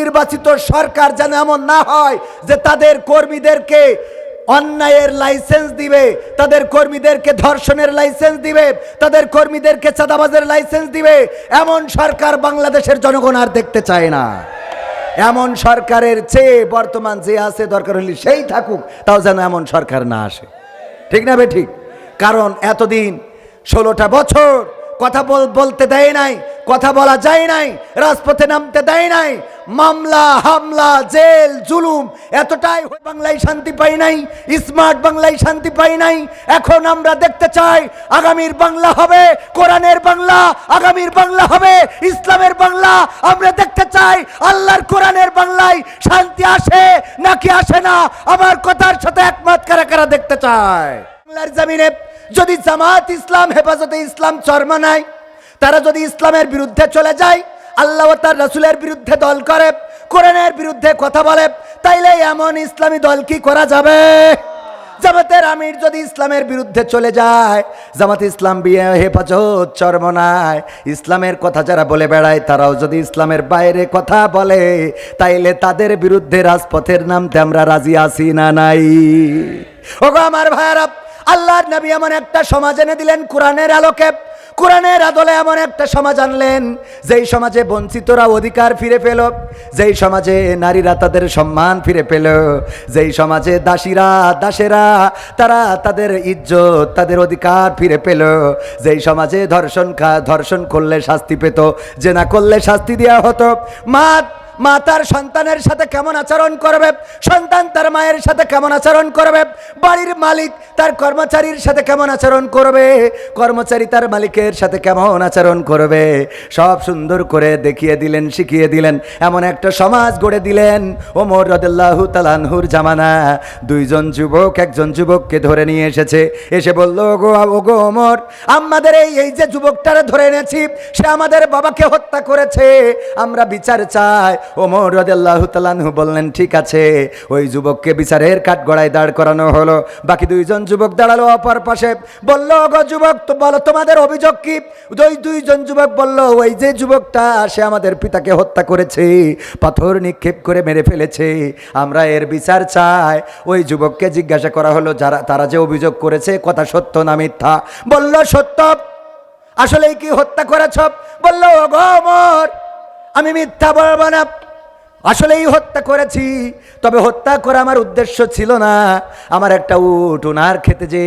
নির্বাচিত সরকার যেন এমন না হয় যে তাদের কর্মীদেরকে অন্যায়ের লাইসেন্স দিবে, তাদের কর্মীদেরকে ধর্ষণের লাইসেন্স দিবে, তাদের কর্মীদেরকে চাঁদাবাজের লাইসেন্স দিবে, এমন সরকার বাংলাদেশের জনগণ আর দেখতে চায় না। এমন সরকারের চেয়ে বর্তমান যে আছে, দরকার হলে সেই থাকুক, তাও যেন এমন সরকার না আসে। ঠিক না বে ঠিক? কারণ এতদিন ষোলোটা বছর কথা বল- বলতে দেয় নাই, কথা বলা যায় নাই, রাজপথে নামতে দেয় নাই, মামলা, হামলা, জেল, জুলুম, এতটাই বাংলায় শান্তি পাই নাই, স্মার্ট বাংলায় শান্তি পাই নাই, এখন আমরা দেখতে চাই আগামীর বাংলা হবে, কোরআনের বাংলা, আগামীর বাংলা হবে, ইসলামের বাংলা, আমরা দেখতে চাই আল্লাহর কোরআনের বাংলায় শান্তি আসে নাকি আসে না, আমার কথার সাথে একমত কারা কারা দেখতে চায়? বাংলার জমিনে যদি জামাত ইসলাম, হেফাজতে ইসলাম চর্মা নাই, তারা যদি ইসলামের বিরুদ্ধে চলে যায়, আল্লাহ তার রসুলের বিরুদ্ধে দল করে, কোরআনের বিরুদ্ধে কথা বলে, তাইলে এমন ইসলামী দল কি করা যাবে? জামাতের আমির যদি ইসলামের বিরুদ্ধে চলে যায়, জামাত ইসলাম বিয়ে, হেফাজত চরমনায় ইসলামের কথা যারা বলে বেড়ায়, তারাও যদি ইসলামের বাইরে কথা বলে, তাইলে তাদের বিরুদ্ধে রাজপথের নামতে আমরা রাজি আছি না নাই? ওগো আমার ভাইয়ারা আল্লাহর নবী এমন একটা সমাজ এনে দিলেন কোরআনের আলোকে। কোরআনের আদলে এমন একটা সমাজ আনলেন, যেই সমাজে বঞ্চিতরা অধিকার ফিরে পেল, যেই সমাজে নারীরা তাদের সম্মান ফিরে পেল, যেই সমাজে দাসীরা, দাসেরা, তারা তাদের ইজ্জত, তাদের অধিকার ফিরে পেল, যেই সমাজে ধর্ষণ খা, ধর্ষণ করলে শাস্তি পেত, জেনা করলে শাস্তি দেওয়া হতো। মা মা তার সন্তানের সাথে কেমন আচরণ করবে? সন্তান তার মায়ের সাথে কেমন আচরণ করবে? বাড়ির মালিক তার কর্মচারীর সাথে কেমন আচরণ করবে? কর্মচারী তার মালিকের সাথে কেমন আচরণ করবে? সব সুন্দর করে দেখিয়ে দিলেন, শিখিয়ে দিলেন। এমন একটা সমাজ গড়ে দিলেন ওমর রদুল্লাহ তালানহুর জামানা। দুইজন যুবক, একজন যুবককে ধরে নিয়ে এসেছে। এসে বলল, ওগো ওগো ওমর, আমাদের এই এই যে যুবকটারে ধরে এনেছি, সে আমাদের বাবাকে হত্যা করেছে। আমরা বিচার চাই ওমর রদাল্লাহ তালানহু বললেন, ঠিক আছে, ওই যুবককে বিচারের কাঠ গড়ায় দাঁড় করানো হলো। বাকি দুইজন যুবক দাঁড়াল অপর পাশে। বলল গো যুবক, তো বলো, তোমাদের অভিযোগ কি? ওই দুইজন যুবক বলল, ওই যে যুবকটা, সে আমাদের পিতাকে হত্যা করেছে, পাথর নিক্ষেপ করে মেরে ফেলেছে। আমরা এর বিচার চাই। ওই যুবককে জিজ্ঞাসা করা হলো, যারা, তারা যে অভিযোগ করেছে, কথা সত্য না মিথ্যা? বলল, সত্য। আসলেই কি হত্যা করেছ? বলল ওমর আমি মিথ্যা বলব না। আসলেই হত্যা করেছি, তবে হত্যা করা আমার উদ্দেশ্য ছিল না। আমার একটা উট, উনার খেতে যে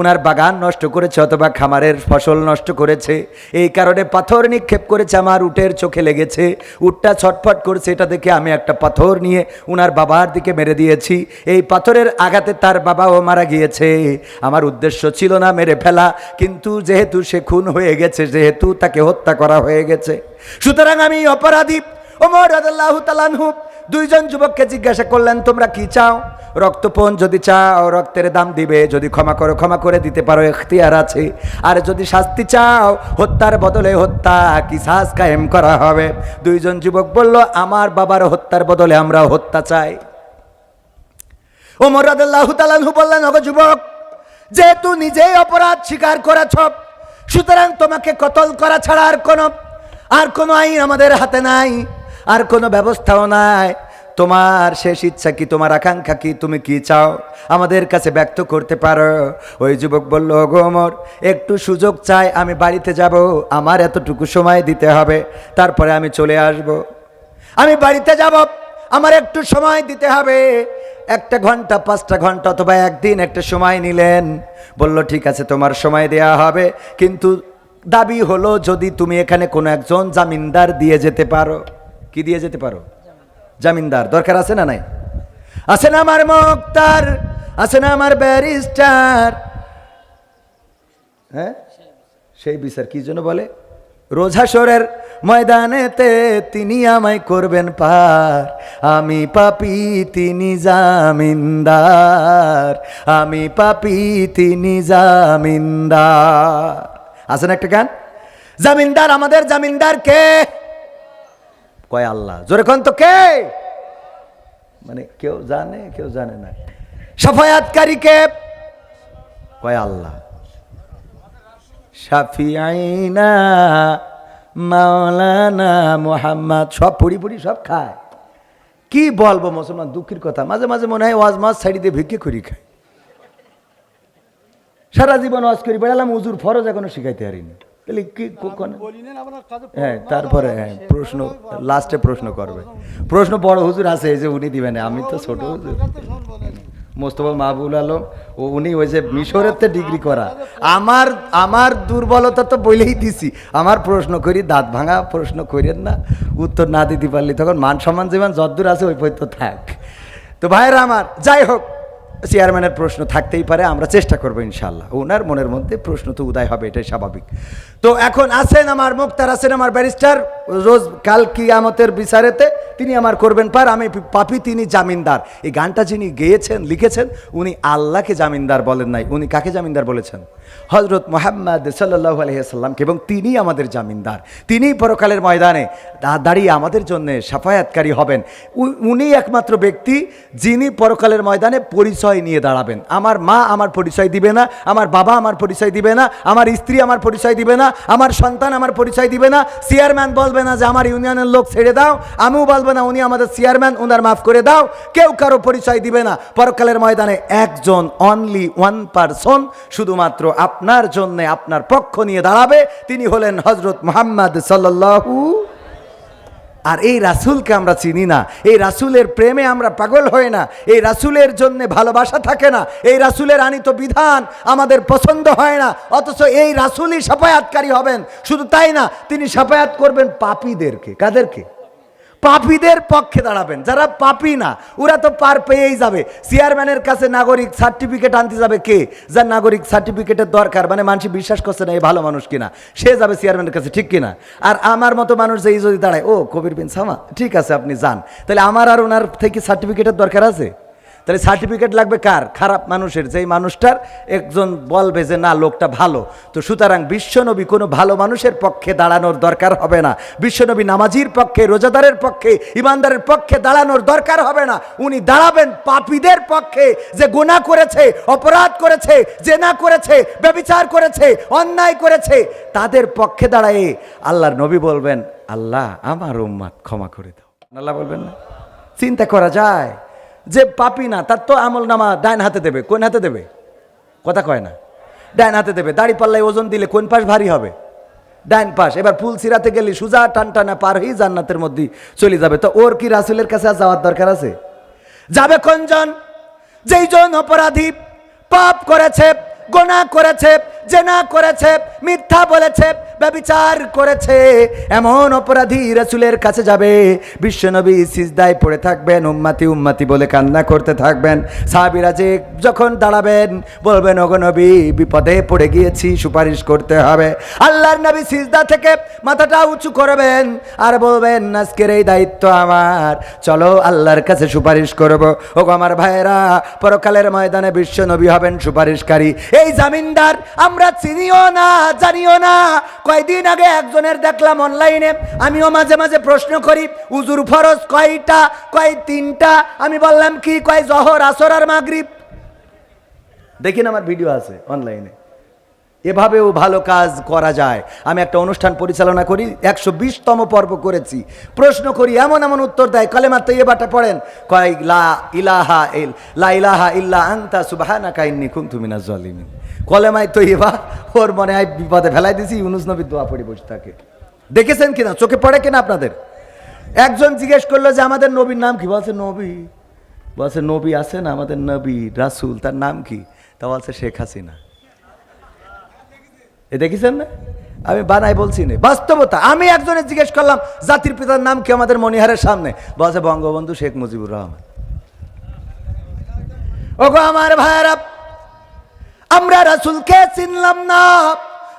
উনার বাগান নষ্ট করেছে অথবা খামারের ফসল নষ্ট করেছে, এই কারণে পাথর নিক্ষেপ করেছে, আমার উটের চোখে লেগেছে। উটটা ছটফট করেছে, এটা দেখে আমি একটা পাথর নিয়ে উনার বাবার দিকে মেরে দিয়েছি। এই পাথরের আঘাতে তার বাবাও মারা গিয়েছে। আমার উদ্দেশ্য ছিল না মেরে ফেলা, কিন্তু যেহেতু সে খুন হয়ে গেছে, যেহেতু তাকে হত্যা করা হয়ে গেছে। সুতরাং আমি অপরাধী ওমর রাদিয়াল্লাহু তাআলাহু দুইজন যুবককে জিজ্ঞাসা করলেন, তোমরা কি চাও? রক্তপণ যদি চাও, রক্তের দাম দিবে। যদি ক্ষমা করো, ক্ষমা করে দিতে পারো এখতিয়ার আছে। আর যদি শাস্তি চাও, হত্যার বদলে হত্যা কিসাস কায়েম করা হবে? দুইজন যুবক বলল, আমার বাবার হত্যার বদলে আমরা হত্যা চাই। ওমর রাদিয়াল্লাহু তাআলাহু বললেন, ওগো যুবক, যেহেতু নিজেই অপরাধ স্বীকার করেছ, সুতরাং তোমাকে কতল করা ছাড়া আর কোনো আর কোনো আইন আমাদের হাতে নাই। আর কোনো ব্যবস্থাও নাই। তোমার শেষ ইচ্ছা কি, তোমার আকাঙ্ক্ষা কি, তুমি কি চাও? আমাদের কাছে ব্যক্ত করতে পারো। ওই যুবক বলল গো ওমর, একটু সুযোগ চাই, আমি বাড়িতে যাব। আমার এতটুকু সময় দিতে হবে। তারপরে আমি চলে আসব। আমি বাড়িতে যাব। আমার একটু সময় দিতে হবে। একটা ঘণ্টা, পাঁচটা ঘণ্টা অথবা একদিন একটা সময় নিলেন। বলল, ঠিক আছে, তোমার সময় দেয়া হবে। কিন্তু দাবি হলো, যদি তুমি এখানে কোনো একজন জামিনদার দিয়ে যেতে পারো। কি দিয়ে যেতে পারো? জামিনদার, দরকার আছে না নাই? আছে না আমার মুক্তার, আছে না আমার ব্যারিস্টার। হ্যাঁ? সেই বিচার কি জন্য বলে? রোজাসরের ময়দানেতে তিনি আমায় করবেন পার। আমি পাপি, তিনি জামিনদার। আমি পাপি, তিনি জামিনদার। আছে না একটা গান? জামিনদার আমাদের জামিনদার কে কয় আল্লাহ? জোরে কোন তো কে? মানে কেউ জানে কেউ জানে না। সাফায়াতকারী কে কয় আল্লাহ? শাফিআইনা মাওলানা মোহাম্মদ। সব পড়ি পড়ি সব খায়। কি বলব মুসলমান, দুঃখের কথা। মাঝে মাঝে মনে হয় ওয়াজ মাছ ছাড়ি দিয়ে ভিক্ষে করি খাই সারা জীবন ওয়াজ করি, বেড়ালাম উজুর ফরজ এখনও শিখাইতে পারিনি। তাহলে কি কোন হ্যাঁ তারপরে হ্যাঁ প্রশ্ন লাস্টে প্রশ্ন করবে। প্রশ্ন বড় হুজুর আছে এই যে উনি দিবেন আমি তো ছোট হুজুর। মোস্তফা মাহবুল আলম ও উনি ওই যে মিশরের ডিগ্রি করা। আমার আমার দুর্বলতা তো বলেই দিছি। আমার প্রশ্ন করি দাঁত ভাঙা প্রশ্ন করেন না উত্তর না দিতে পারলি তখন মান সম্মান যেমন যদ্দূর আছে ওই পর্যন্ত থাক। তো ভাইয়েরা আমার যাই হোক চেয়ারম্যানের প্রশ্ন থাকতেই পারে, আমরা চেষ্টা করব ইনশাল্লাহ ওনার মনের মধ্যে প্রশ্ন তো উদয় হবে, এটাই স্বাভাবিক। তো এখন আছেন আমার মুক্তার, আছেন আমার ব্যারিস্টার, রোজ কাল কিয়ামতের বিচারেতে তিনি আমার করবেন পার, আমি পাপি, তিনি জামিনদার। এই গানটা যিনি গেয়েছেন, লিখেছেন, উনি আল্লাহকে জামিনদার বলেন নাই। উনি কাকে জামিনদার বলেছেন? হজরত মোহাম্মদ সাল্লাহ আলহিহাসাল্লামকে এবং তিনি আমাদের জামিনদার। তিনি পরকালের ময়দানে দাঁড়িয়ে আমাদের জন্য সাফায়াতকারী হবেন। উনি একমাত্র ব্যক্তি যিনি পরকালের ময়দানে পরিচয় নিয়ে দাঁড়াবেন। আমার মা আমার পরিচয় দিবে না, আমার বাবা আমার পরিচয় দিবে না, আমার স্ত্রী আমার পরিচয় দিবে না, আমার সন্তান আমার পরিচয় দিবে না। চেয়ারম্যান বলবে না যে, আমার ইউনিয়নের লোক ছেড়ে দাও। আমিও বলব না, উনি আমাদের চেয়ারম্যান ওনার মাফ করে দাও। কেউ কারও পরিচয় দিবে না। পরকালের ময়দানে একজন অনলি ওয়ান পারসন শুধুমাত্র আপনার জন্য আপনার পক্ষ নিয়ে দাঁড়াবে। তিনি হলেন হজরত মোহাম্মদ সাল্লাল্লাহু আর এই রাসুলকে আমরা চিনি না। এই রাসুলের প্রেমে আমরা পাগল হই না। এই রাসুলের জন্যে ভালোবাসা থাকে না। এই রাসুলের আনিত বিধান আমাদের পছন্দ হয় না। অথচ এই রাসুলই সাফায়াতকারী হবেন। শুধু তাই না, তিনি সাফায়াত করবেন পাপীদেরকে। কাদেরকে? পাপীদের পক্ষে দাঁড়াবেন। যারা পাপি না, ওরা তো পার পেয়েই যাবে। চেয়ারম্যানের কাছে নাগরিক সার্টিফিকেট আনতে যাবে কে? যার নাগরিক সার্টিফিকেটের দরকার মানে মানুষ বিশ্বাস করছে না এই ভালো মানুষ কিনা। সে যাবে চেয়ারম্যানের কাছে, ঠিক কিনা? আর আমার মতো মানুষ যে যদি দাঁড়ায়, ও, কবির বিন সামা, ঠিক আছে, আপনি যান। তাহলে আমার আর ওনার থেকে সার্টিফিকেটের দরকার আছে? তাহলে সার্টিফিকেট লাগবে কার? খারাপ মানুষের। যেই মানুষটার একজন বলবে যে, না, লোকটা ভালো। তো সুতরাং বিশ্বনবী কোনো ভালো মানুষের পক্ষে দাঁড়ানোর দরকার হবে না। বিশ্বনবী নামাজির পক্ষে, রোজাদারের পক্ষে, ইমানদারের পক্ষে দাঁড়ানোর দরকার হবে না। উনি দাঁড়াবেন পাপীদের পক্ষে যে গুনাহ করেছে, অপরাধ করেছে, জেনা করেছে, ব্যবিচার করেছে, অন্যায় করেছে। তাদের পক্ষে দাঁড়ায়ে আল্লাহর নবী বলবেন, আল্লাহ, আমার উম্মাদ ক্ষমা করে দাও। আল্লাহ বলবেন না। চিন্তা করা যায়। যে পাপি না, তার তো আমল নামা ডাইন হাতে দেবে। কোন হাতে দেবে? কথা কয় না। ডাইন হাতে দেবে। দাড়ি পাল্লায় ওজন দিলে কোন পাশ ভারী হবে? ডাইন পাশ। এবার ফুল সিরাতে গেলে সুজা টান টানা পার হয়ে জান্নাতের মধ্যে চলে যাবে। তো ওর কি রাসুলের কাছে আর যাওয়ার দরকার আছে? যাবে কোনজন? যেই জন অপরাধী, পাপ করেছে, গোনা করেছে জেনা করেছে, মিথ্যা বলেছে, ব্যবিচার করেছে, এমন অপরাধী রাসূলের কাছে যাবে। বিশ্বনবী সিজদায় পড়ে থাকবেন, উম্মাতি উম্মাতি বলে কান্না করতে থাকবেন। সাহাবীরা যে যখন দাঁড়াবেন, বলবেন নবী, বিপদে পড়ে গিয়েছি, সুপারিশ করতে হবে। আল্লাহর নবী সিজদা থেকে মাথাটা উঁচু করবেন আর বলবেন, আজকের এই দায়িত্ব আমার। চলো আল্লাহর কাছে সুপারিশ করব। ওগো আমার ভাইয়েরা, পরকালের ময়দানে বিশ্বনবী হবেন সুপারিশকারী। এই জামিনদার আমরা চিনিও না, জানিও না। কয়দিন আগে একজনের দেখলাম অনলাইনে আমিও মাঝে মাঝে প্রশ্ন করি উজুর ফরজ কয়টা, কয় তিনটা? আমি বললাম, কি কয় জহর, আসর আর মাগরিব? দেখেন আমার ভিডিও আছে অনলাইনে এভাবেও ভালো কাজ করা যায়। আমি একটা অনুষ্ঠান পরিচালনা করি, একশো বিশতম পর্ব করেছি। প্রশ্ন করি, এমন এমন উত্তর দেয় কলেমা তো এবারটা পড়েন। কয়, লা ইলাহা ইল, লা ইলাহা ইল্লা আনতা, সুবহানাকা ইন্নী কুনতু মিনাজ জালিমিন কলেমায় তো এবার ওর মনে হয় বিপদে ফেলাই দিছি, ইউনুস নবীর দোয়া পড়ে বসে থাকে। দেখেছেন কিনা? চোখে পড়ে কিনা আপনাদের? একজন জিজ্ঞেস করল যে, আমাদের নবীর নাম কি? বলছে, নবী। বলছে, নবী আছেন আমাদের নবী, রাসূল, তার নাম কি? তা বলছে, শেখ হাসিনা। এ দেখেছেন না? আমি বানাই বলছি না। বাস্তবতা, আমি একজনের জিজ্ঞেস করলাম, জাতির পিতার নাম কি আমাদের মনিহারের সামনে? বলছে, বঙ্গবন্ধু শেখ মুজিবুর রহমান। ওগো আমার ভাইয়েরা আমরা রাসূলকে চিনলাম না।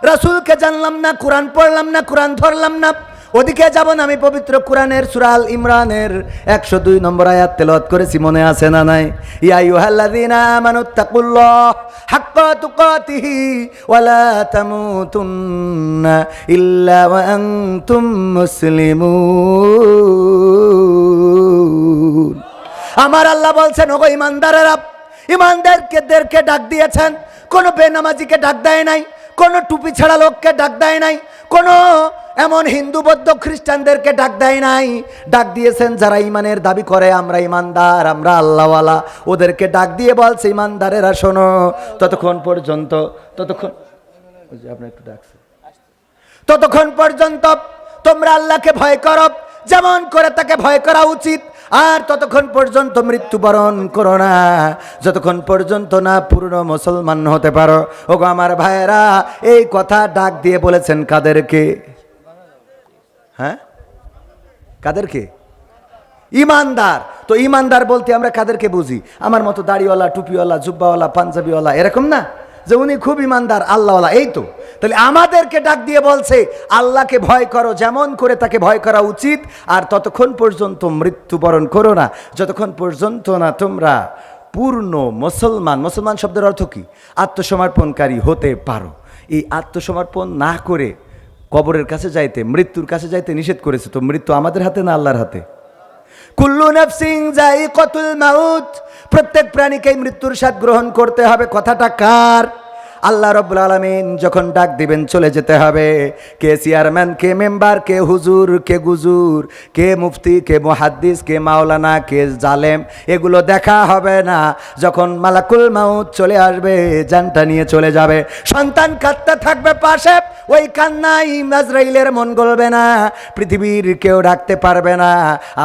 রাসুলকে জানলাম না, কোরআন পড়লাম না, কোরআন ধরলাম না। ওদিকে যাব না আমি পবিত্র কোরআনের সুরাল ইমরানের। একশো দুই নম্বর আয়াত তেলাওয়াত করেছি, মনে আছে না নাই? ইয়া আইয়ুহাল্লাযীনা আমানুত্তাকুল্লাহ হাক্কা তুকাতিহি ওয়ালা তামুতুন্না ইল্লা ওয়া আনতুম মুসলিমুন। আমার আল্লাহ বলছেন, ওগো ইমানদারেরা, ইমানদারকে দেরকে ডাক দিয়েছেন কোনো বেনামাজিকে ডাক দেয় নাই, কোনো টুপি ছাড়া লোককে ডাক দেয় নাই, কোনো এমন হিন্দু, বৌদ্ধ, খ্রিস্টানদেরকে ডাক দেয় নাই। ডাক দিয়েছেন, যারা ইমানের দাবি করে, আমরা ইমানদার আমরা আল্লাহওয়ালা। ওদেরকে ডাক দিয়ে বলছে ইমানদারেরা শোনো, ততক্ষণ পর্যন্ত, ততক্ষণ আপনার একটু ডাকছে। ততক্ষণ পর্যন্ত তোমরা আল্লাহকে ভয় করো, যেমন করে তাকে ভয় করা উচিত আর ততক্ষণ পর্যন্ত মৃত্যুবরণ করো না। যতক্ষণ পর্যন্ত না পূর্ণ মুসলমান হতে পারো। ওগো আমার ভাইয়েরা, এই কথা ডাক দিয়ে বলেছেন কাদেরকে? হ্যাঁ? কাদেরকে? ইমানদার। তো ইমানদার বলতে আমরা কাদেরকে বুঝি? আমার মতো দাড়িওয়ালা, টুপিওয়ালা, জুব্বাওয়ালা, পাঞ্জাবিওয়ালা, এরকম না? যে উনি খুব ইমানদার, আল্লাহওয়ালা, এই তো। তাহলে আমাদেরকে ডাক দিয়ে বলছে, আল্লাহকে ভয় করো, যেমন করে তাকে ভয় করা উচিত, আর ততক্ষণ পর্যন্ত মৃত্যুবরণ করো না। যতক্ষণ পর্যন্ত না তোমরা পূর্ণ মুসলমান মুসলমান শব্দের অর্থ কী? আত্মসমর্পণকারী হতে পারো। এই আত্মসমর্পণ না করে কবরের কাছে যাইতে, মৃত্যুর কাছে যাইতে নিষেধ করেছে, তো মৃত্যু আমাদের হাতে না আল্লাহর হাতে? কুল্লু নাফসিং যায়িকাতুল মাউত, প্রত্যেক প্রাণীকেই মৃত্যুর স্বাদ গ্রহণ করতে হবে। কথাটা কার? আল্লাহ রব্বুল আলমিন যখন ডাক দিবেন চলে যেতে হবে। কে চেয়ারম্যান কে মেম্বার কে হুজুর, কে গুজুর, কে মুফতি, কে মুহাদ্দিস, কে মাওলানা, কে জালেম, এগুলো দেখা হবে না। যখন মালাকুল মাউত চলে আসবে, জানটা নিয়ে চলে যাবে। সন্তান কাঁদতে থাকবে পাশে, ওই কান্নাই নাজরাইলের মন গলবে না। পৃথিবীর কেউ ডাকতে পারবে না।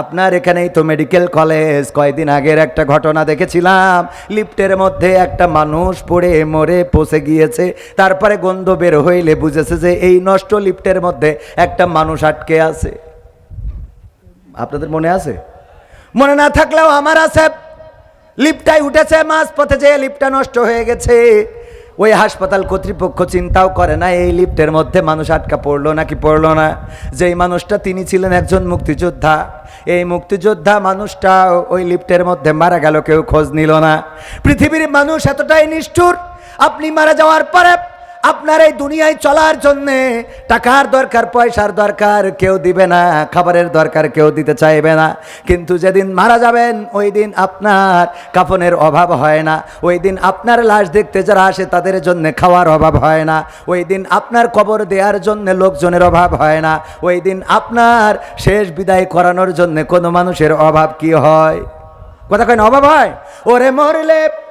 আপনার এখানেই তো মেডিকেল কলেজ কয়দিন আগের একটা ঘটনা দেখেছিলাম। লিফটের মধ্যে একটা মানুষ পড়ে মরে পচে গিয়েছে, তারপরে গন্ধ বের হইলে বুঝেছে যে এই নষ্ট লিফটের মধ্যে একটা মানুষ আটকে আছে। আপনাদের মনে আছে? মনে না থাকলেও আমার আছে। লিফটাই উঠেছে মাঝ পথে যে লিফটটা নষ্ট হয়ে গেছে। ওই হাসপাতাল কর্তৃপক্ষ চিন্তাও করে না, এই লিফটের মধ্যে মানুষ আটকা পড়ল নাকি পড়ল না? যেই মানুষটা তিনি ছিলেন একজন মুক্তিযোদ্ধা। এই মুক্তিযোদ্ধা মানুষটা ওই লিফটের মধ্যে মারা গেল, কেউ খোঁজ নিল না। পৃথিবীর মানুষ এতটাই নিষ্ঠুর আপনি মারা যাওয়ার পরে আপনার এই দুনিয়ায় চলার জন্যে টাকার দরকার, পয়সার দরকার কেউ দিবে না, খাবারের দরকার কেউ দিতে চাইবে না। কিন্তু যেদিন মারা যাবেন, ওই দিন আপনার কাফনের অভাব হয় না। ওই দিন আপনার লাশ দেখতে যারা আসে, তাদের জন্য খাওয়ার অভাব হয় না। ওই দিন আপনার কবর দেওয়ার জন্য লোকজনের অভাব হয় না। ওই দিন আপনার শেষ বিদায় করানোর জন্য কোনো মানুষের অভাব কি হয়? কথা কেন অভাব হয়? ওরে মরলে